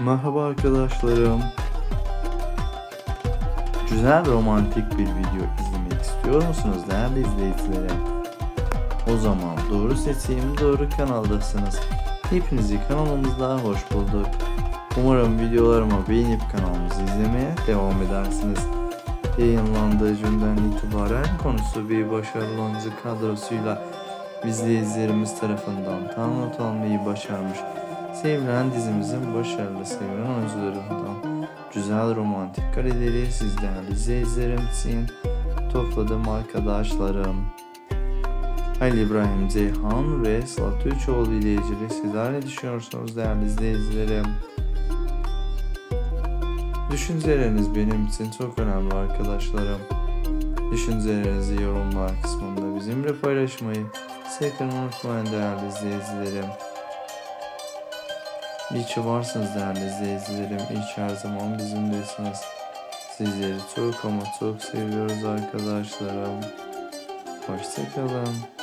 Merhaba arkadaşlarım. Güzel romantik bir video izlemek istiyor musunuz değerli izleyicilerim? O zaman doğru seçim doğru kanaldasınız. Hepinizi kanalımızda hoş bulduk. Umarım videolarımı beğenip kanalımızı izlemeye devam edersiniz. Yayınlandığı günden itibaren konusu bir başarılı oyuncu kadrosuyla izleyicilerimiz tarafından tam not almayı başarmış. Sevilen dizimizin başarılı sevilen oyuncularından güzel romantik kareleri sizlerle izleyicilerim için topladım arkadaşlarım. Halil İbrahim Ceyhan ve Sıla Türkoğlu ile sizler ne düşünüyorsunuz değerli izleyicilerim? Düşünceleriniz benim için çok önemli arkadaşlarım. Düşüncelerinizi yorumlar kısmında bizimle paylaşmayı sakın unutmayın değerli izleyicilerim. İyi ki varsınız değerli izleyicilerim. İyi ki her zaman bizimlesiniz. Sizleri çok ama çok seviyoruz arkadaşlarım. Hoşçakalın.